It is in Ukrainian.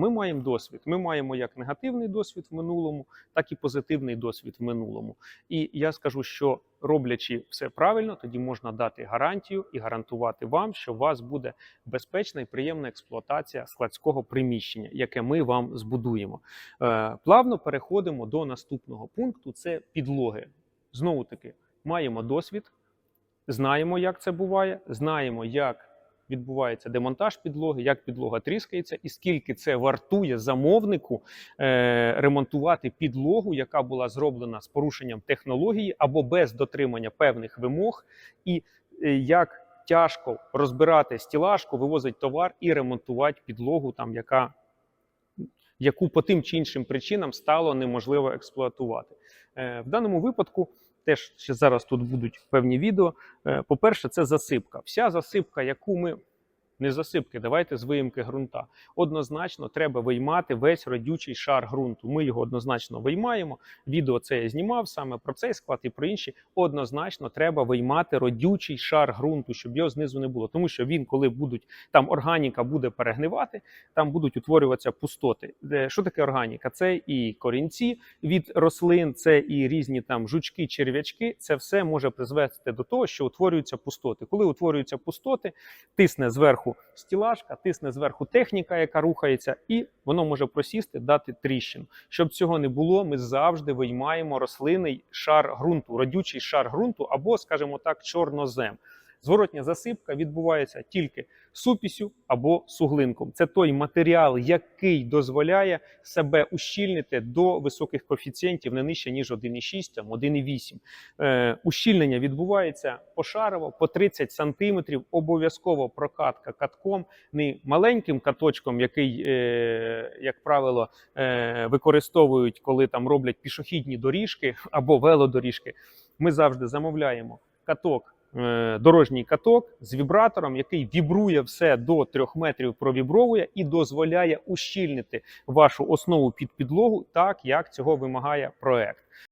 Ми маємо досвід. Ми маємо як негативний досвід в минулому, так і позитивний досвід в минулому. І я скажу, що роблячи все правильно, тоді можна дати гарантію і гарантувати вам, що у вас буде безпечна і приємна експлуатація складського приміщення, яке ми вам збудуємо. Е, Плавно переходимо до наступного пункту: це підлоги. Знову таки, маємо досвід, знаємо, як це буває, знаємо, як відбувається демонтаж підлоги, як підлога тріскається, і скільки це вартує замовнику е, ремонтувати підлогу, яка була зроблена з порушенням технології або без дотримання певних вимог, і е, як тяжко розбирати стілажку, вивозити товар і ремонтувати підлогу, там яка яку по тим чи іншим причинам стало неможливо експлуатувати. Е, В даному випадку теж ще зараз тут будуть певні відео. Е, По-перше, це засипка. Вся засипка, яку ми не засипки, давайте з виїмки ґрунта. Однозначно треба виймати весь родючий шар ґрунту. Ми його однозначно виймаємо. Відео це я знімав саме про цей склад і про інші. Однозначно треба виймати родючий шар ґрунту, щоб його знизу не було. Тому що він, коли будуть там органіка буде перегнивати, там будуть утворюватися пустоти. Е, Що таке органіка? Це і корінці від рослин, це і різні там жучки, черв'ячки. Це все може призвести до того, що утворюються пустоти. Коли утворюються пустоти, тисне зверху стілажка, тисне зверху техніка, яка рухається, і воно може просісти, дати тріщину. Щоб цього не було, ми завжди виймаємо рослинний шар ґрунту, родючий шар ґрунту, або, скажімо так, чорнозем. Зворотня засипка відбувається тільки супісю або суглинком. Це той матеріал, який дозволяє себе ущільнити до високих коефіцієнтів не нижче ніж 1,6, там 1,8. Е, ущільнення відбувається пошарово по 30 сантиметрів. Обов'язково прокатка катком, не маленьким каточком, який, е, як правило, е, використовують, коли там роблять пішохідні доріжки або велодоріжки. Ми завжди замовляємо каток. Е, Дорожній каток з вібратором, який вібрує все до 3 метрів, провібровує і дозволяє ущільнити вашу основу під підлогу так, як цього вимагає проект.